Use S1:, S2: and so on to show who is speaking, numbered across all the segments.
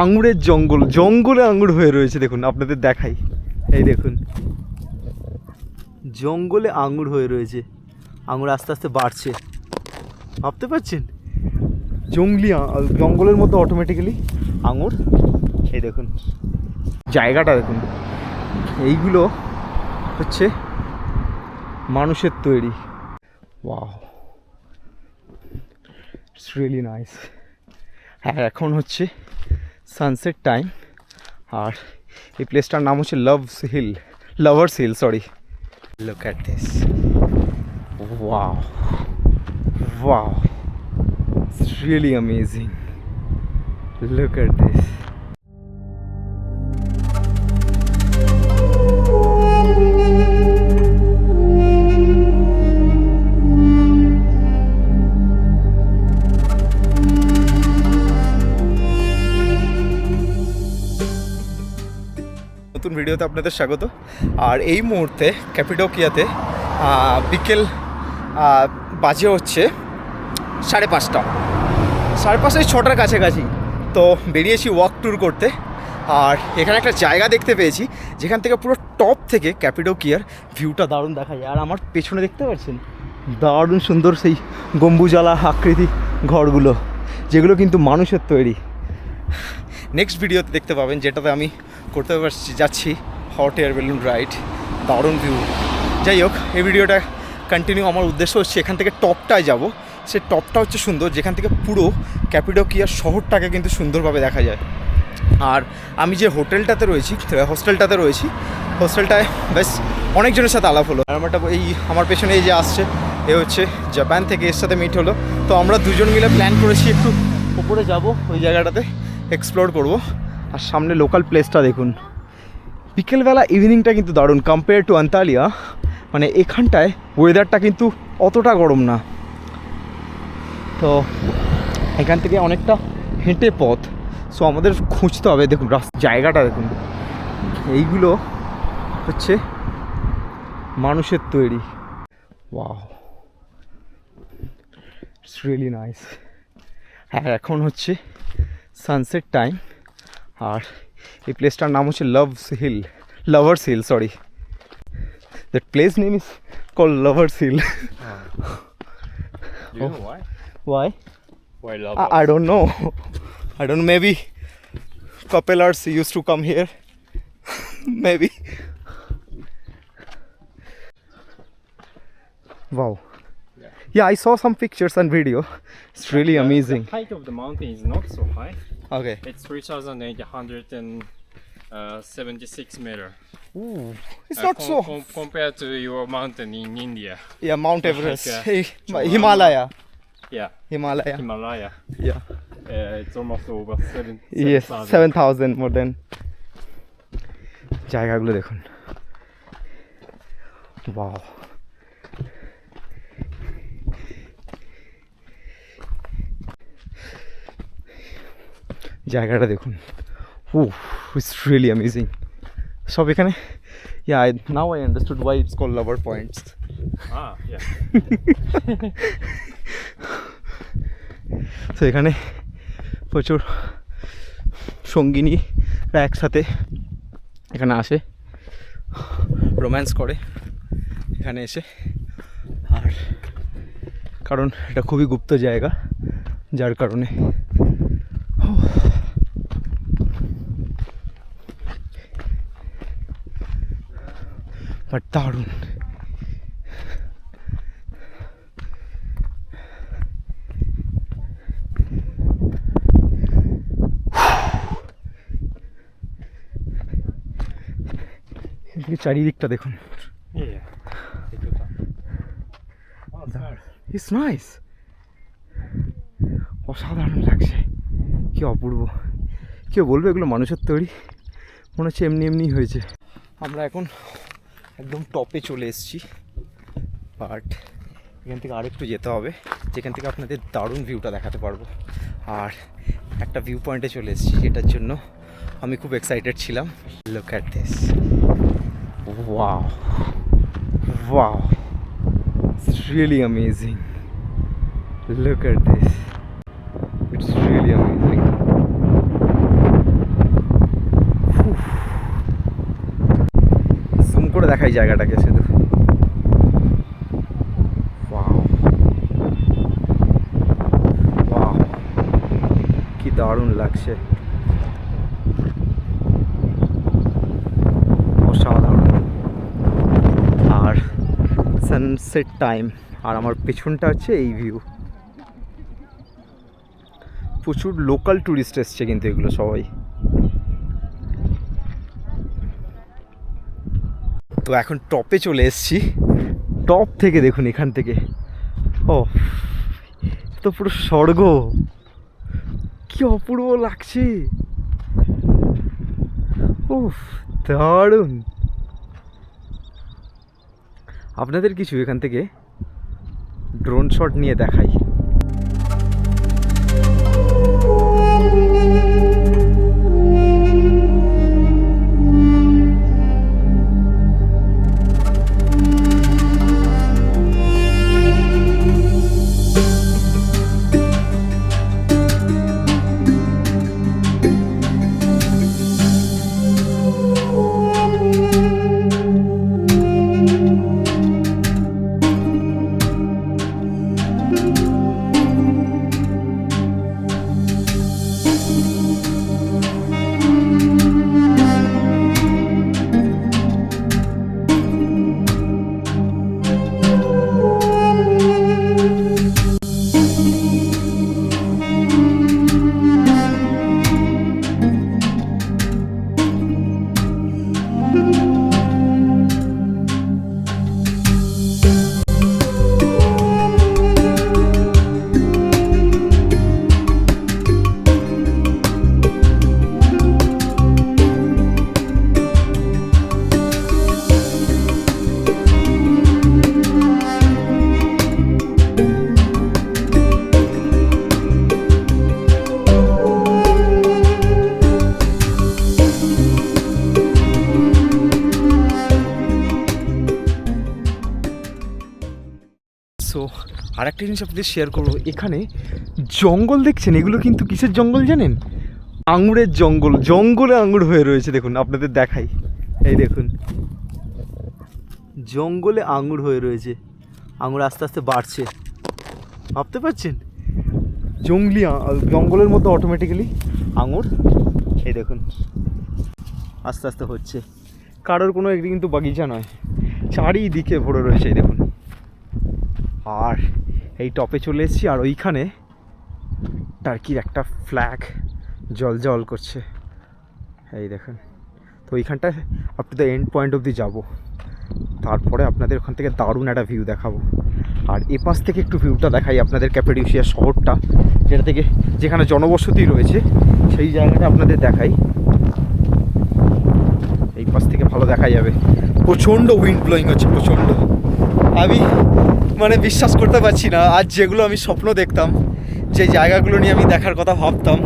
S1: আঙুরের জঙ্গল, জঙ্গলে আঙুর হয়ে রয়েছে, দেখুন, আপনাদের দেখাই। এই দেখুন, জঙ্গলে আঙুর হয়ে রয়েছে। আঙুর আস্তে আস্তে বাড়ছে। ভাবতে পারছেন? জঙ্গলি জঙ্গলের মধ্যে অটোমেটিক্যালি আঙুর। এই দেখুন, জায়গাটা দেখুন। এইগুলো হচ্ছে মানুষের তৈরি। Wow, it's really nice. হ্যাঁ এখন হচ্ছে সানসেট টাইম আর এই প্লেসটার নাম হচ্ছে loves hill lovers hill sorry look at this wow wow it's really amazing look at this ভিডিওতে আপনাদের স্বাগত। আর এই মুহূর্তে ক্যাপিডোকিয়াতে বিকেল বাজে হচ্ছে সাড়ে পাঁচটা। সাড়ে পাঁচটায় ছটার কাছাকাছি। তো বেরিয়েছি ওয়াক ট্যুর করতে। আর এখানে একটা জায়গা দেখতে পেয়েছি, যেখান থেকে পুরো টপ থেকে ক্যাপিডোকিয়ার ভিউটা দারুণ দেখা যায় আর আমার পেছনে দেখতে পাচ্ছেন? দারুণ সুন্দর সেই গম্বুজালা আকৃতি ঘরগুলো, যেগুলো কিন্তু মানুষের তৈরি। নেক্সট ভিডিওতে দেখতে পাবেন, যেটাতে আমি করতে পারছি যাচ্ছি হট এয়ার বেলুন রাইড দারুণ ভিউ যাই হোক, এই ভিডিওটা কন্টিনিউ আমার উদ্দেশ্য হচ্ছে এখান থেকে টপটায় যাব। সে টপটা হচ্ছে সুন্দর, যেখান থেকে পুরো ক্যাপিডোকিয়ার শহরটাকে কিন্তু সুন্দরভাবে দেখা যায়। আর আমি যে হোটেলটাতে রয়েছি হোস্টেলটাতে রয়েছি হোস্টেলটায় বেশ অনেকজনের সাথে আলাপ হলো। আর আমারটা এই আমার পেছনে এই যে আসছে, এ হচ্ছে জাপান থেকে এর সাথে মিট হলো। তো আমরা দুজন মিলে প্ল্যান করেছি একটু উপরে যাব, ওই জায়গাটাতে এক্সপ্লোর করব। আর সামনে লোকাল প্লেসটা দেখুন। বিকেলবেলা ইভিনিংটা কিন্তু দারুণ কম্পেয়ার টু আন্তালিয়া মানে এখানটায় ওয়েদারটা কিন্তু অতটা গরম না। তো এখান থেকে অনেকটা হেঁটে পথ। সো আমাদের খুঁজতে হবে, দেখুন রাস্তা জায়গাটা দেখুন। এইগুলো হচ্ছে মানুষের তৈরি। ওয়াও রিয়েলি নাইস হ্যাঁ এখন হচ্ছে সানসেট টাইম আর এই প্লেসটার নাম হচ্ছে loves hill lovers hill sorry that place name is
S2: call lovers hill why? Why? Love
S1: I, don't know. I don't know maybe couplers used to come here. Maybe. Wow.
S2: Yeah.
S1: yeah i saw some pictures and video. It's really amazing
S2: the height of the mountain is not so high.
S1: Okay.
S2: It's 3,876 meter.
S1: Ooh, it's
S2: Uh,
S1: not
S2: com-
S1: so.
S2: com- compared to your mountain in India.
S1: yeah, Mount Everest.
S2: Like, uh,
S1: Hey,
S2: Chowala.
S1: Himalaya.
S2: Yeah,
S1: Himalaya.
S2: Himalaya.
S1: Yeah.
S2: Uh, it's almost over seven.
S1: Yes,
S2: 7,000.
S1: Seven thousand more than জায়গাগুলো দেখুন বাও জায়গাটা দেখুন। ও it's really amazing সব এখানে? Yeah I now I understood why it's call
S2: lover points
S1: তো এখানে প্রচুর সঙ্গিনীরা একসাথে এখানে আসে রোম্যান্স করে এখানে এসে। আর কারণ এটা খুবই গুপ্ত জায়গা যার কারণে বাট দারুণ। চারিদিকটা দেখুন.
S2: It's nice.
S1: অসাধারণ লাগছে। কি অপূর্ব। কেউ বলবে এগুলো মানুষের তৈরি? মনে হচ্ছে এমনি এমনি হয়েছে। আমরা এখন একদম টপে চলে এসেছি। বাট এখান থেকে আরেকটু যেতে হবে। যেখান থেকে আপনাদের দারুণ ভিউটা দেখাতে পারব। আর একটা ভিউ পয়েন্টে চলে এসেছি যেটার জন্য আমি খুব এক্সাইটেড ছিলাম। Look at this wow wow It's really amazing. Look at this. It's really amazing. দেখাই জায়গাটাকে শুধু. কি দারুণ লাগছে। অসাধারণ। আর সানসেট টাইম আর আমার পেছনটা হচ্ছে এই ভিউ প্রচুর লোকাল ট্যুরিস্ট এসছে কিন্তু এগুলো সবাই। তো এখন টপে চলে এসেছি। টপ থেকে দেখুন এখান থেকে। ও তো পুরো স্বর্গ। কি অপূর্ব লাগছে। উফ, দারুণ। আপনাদের কিছু এখান থেকে ড্রোন শট নিয়ে দেখাই। সো আর একটা জিনিস আপনাদের শেয়ার করব। এখানে জঙ্গল দেখছেন? এগুলো কিন্তু কিসের জঙ্গল জানেন? আঙুরের জঙ্গল। জঙ্গলে আঙুর হয়ে রয়েছে, দেখুন, আপনাদের দেখাই। এই দেখুন। জঙ্গলে আঙুর হয়ে রয়েছে। আঙুর আস্তে আস্তে বাড়ছে। ভাবতে পারছেন? জঙ্গলি জঙ্গলের মধ্যে অটোমেটিক্যালি আঙুর। এই দেখুন। আস্তে আস্তে হচ্ছে। কারোর কোনো একটি কিন্তু বাগিচা নয়। চারিদিকে ভরে রয়েছে, এই দেখুন। এই টপে চলে এসেছি আর ওইখানে টার্কির একটা ফ্ল্যাগ জল জল করছে। এই দেখেন, তো ওইখানটায় up to the end point অবধি যাব। তারপরে আপনাদের ওখান থেকে দারুণ একটা ভিউ দেখাবো। আর এ পাশ থেকে একটু ভিউটা দেখাই আপনাদের ক্যাপেডিউসিয়া শহরটা, যেটা থেকে যেখানে জনবসতি রয়েছে, সেই জায়গাটা আপনাদের দেখাই। এই পাশ থেকে ভালো দেখা যাবে। প্রচণ্ড উইন্ড ব্লোয়িং হচ্ছে, প্রচণ্ড। আমি মানে বিশ্বাস করতে পারছি না। আজ যেগুলো আমি স্বপ্ন দেখতাম, যে জায়গাগুলো নিয়ে আমি দেখার কথা ভাবতাম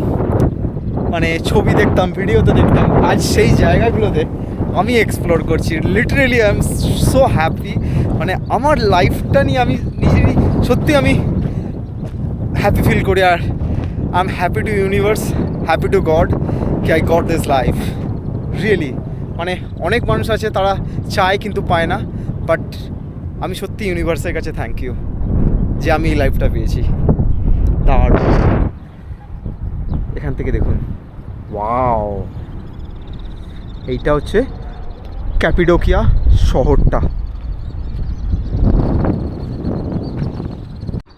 S1: মানে ছবি দেখতাম, ভিডিওতে দেখতাম, আজ সেই জায়গাগুলোতে আমি এক্সপ্লোর করছি। Literally I am so happy মানে আমার লাইফটা নিয়ে আমি নিজেরই সত্যি আমি হ্যাপি ফিল করি আর I am happy to universe happy to god কি I got this life really মানে অনেক মানুষ আছে, তারা চায় কিন্তু পায় না বাট আমি সত্যি ইউনিভার্সের কাছে থ্যাংক ইউ যে আমি এই লাইফটা পেয়েছি। তার এখান থেকে দেখুন। ওয়াও এইটা হচ্ছে ক্যাপিডোকিয়া শহরটা।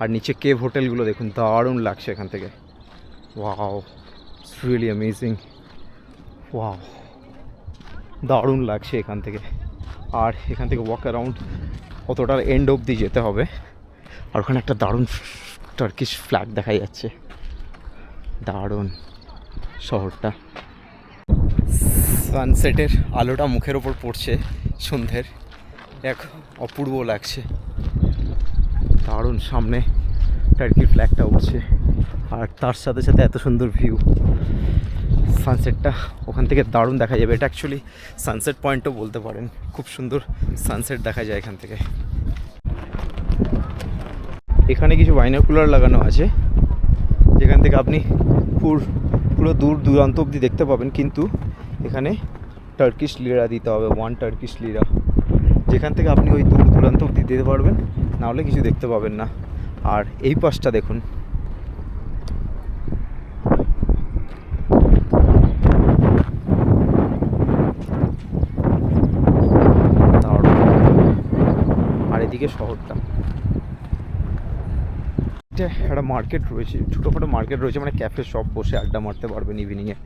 S1: আর নিচে কেভ হোটেলগুলো দেখুন, দারুণ লাগছে এখান থেকে। ওয়াও রিয়েলি অ্যামেজিং ওয়াও দারুণ লাগছে এখান থেকে। আর এখান থেকে ওয়াক অ্যারাউন্ড অতটার এন্ড অবধি যেতে হবে। আর ওখানে একটা দারুণ টার্কিশ ফ্ল্যাগ দেখা যাচ্ছে। দারুণ শহরটা। সানসেটের আলোটা মুখের ওপর পড়ছে সন্ধ্যের। এক অপূর্ব লাগছে। দারুণ সামনে টার্কির ফ্ল্যাগটা উঠছে। আর তার সাথে সাথে এত সুন্দর ভিউ সানসেটটা ওখান থেকে দারুণ দেখা যাবে। এটা অ্যাকচুয়ালি সানসেট পয়েন্টও বলতে পারেন। খুব সুন্দর সানসেট দেখা যায় এখান থেকে। এখানে কিছু বাইনোকুলার লাগানো আছে। যেখান থেকে আপনি পুর, পুরো দূর দূরান্ত অবধি দেখতে পাবেন। কিন্তু এখানে টার্কিশ লিরা দিতে হবে ওয়ান টার্কিশ লিরা যেখান থেকে আপনি ওই দূর দূরান্ত অব্দি দিতে পারবেন, নাহলে কিছু দেখতে পাবেন না। আর এই পাশটা দেখুন দারুণ। এদিকে শহরটা। একটা মার্কেট রয়েছে, ছোটোখাটো মার্কেট রয়েছে মানে ক্যাফে শপ বসে আড্ডা মারতে পারবেন ইভিনিংয়ে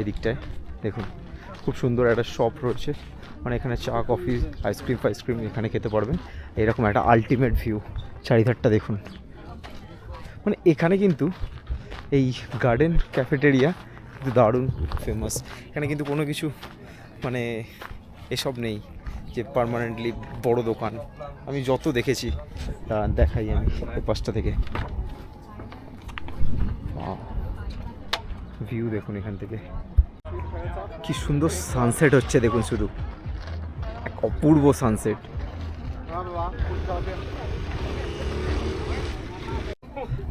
S1: এদিকটায়। দেখুন, খুব সুন্দর একটা শপ রয়েছে। মানে এখানে চা কফি আইসক্রিম ফাইসক্রিম এখানে খেতে পারবেন। এরকম একটা আলটিমেট ভিউ চারিধারটা দেখুন। মানে এখানে কিন্তু এই গার্ডেন ক্যাফেটেরিয়া কিন্তু দারুণ ফেমাস এখানে কিন্তু কোনো কিছু মানে এসব নেই। যে পার্মানেন্টলি বড় দোকান। আমি যত দেখেছি দেখাই আমি এই পাশটা থেকে ভিউ দেখুন এখান থেকে। কি সুন্দর সানসেট হচ্ছে দেখুন শুধু। এক অপূর্ব সানসেট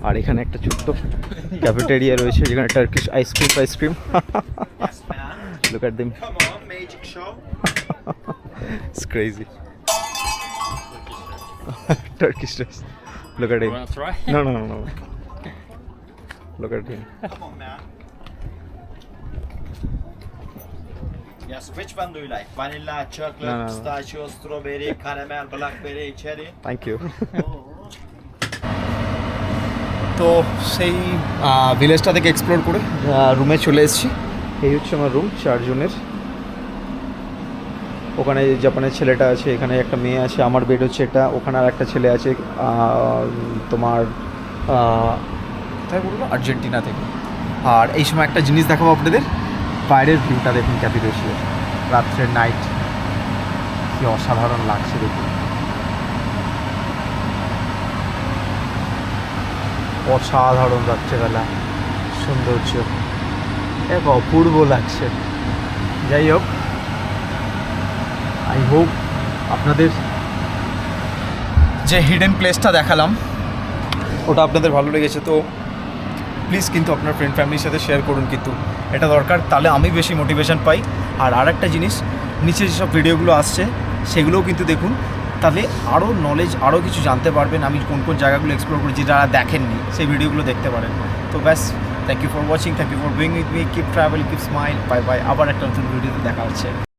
S1: আর এখানে একটা ছোট্ট ক্যাফেটেরিয়া রয়েছে যেখানে Turkish ice cream
S2: ice cream look at them
S1: It's crazy. Turkish dress. Look at him.
S2: wanna try?
S1: No, no, no, no. Look at him.
S2: Come on, man. Yes, which one do you like? Vanilla, chocolate,
S1: No, no, no.
S2: pistachio, strawberry, caramel, blackberry, cherry?
S1: Thank you. তো সেই ভিলেজটা থেকে explore করে রুমে চলে এসেছি এই হচ্ছে আমার রুম চারজনের ওখানে জাপানের ছেলেটা আছে, এখানে একটা মেয়ে আছে, আমার বেড হচ্ছে এটা, ওখানে আর একটা ছেলে আছে তোমার আর্জেন্টিনা থেকে। আর এই সময় একটা জিনিস দেখাবো আপনাদের, বাইরের ভিউটা দেখুন ক্যাপিডোসিয়ার রাত্রের নাইট কি অসাধারণ লাগছে দেখুন। অসাধারণ রাত্রেবেলা, সৌন্দর্য। এক অপূর্ব লাগছে। যাই হোক আই হোপ আপনাদের যে হিডেন প্লেসটা দেখালাম, ওটা আপনাদের ভালো লেগেছে। তো প্লিজ কিন্তু আপনার ফ্রেন্ড ফ্যামিলির সাথে শেয়ার করুন কিন্তু। এটা দরকার, তাহলে আমি বেশি মোটিভেশন পাই। আর আরেকটা জিনিস, নিচে যেসব ভিডিওগুলো আসছে, সেগুলোও কিন্তু দেখুন। তাহলে আরও নলেজ আরও কিছু জানতে পারবেন। আমি কোন কোন জায়গাগুলো এক্সপ্লোর করেছি যারা দেখেননি, সেই ভিডিওগুলো দেখতে পারেন। তো ব্যাস thank you for watching thank you for being with me keep travel keep smile bye bye আবার একটা নতুন ভিডিওতে দেখা হচ্ছে।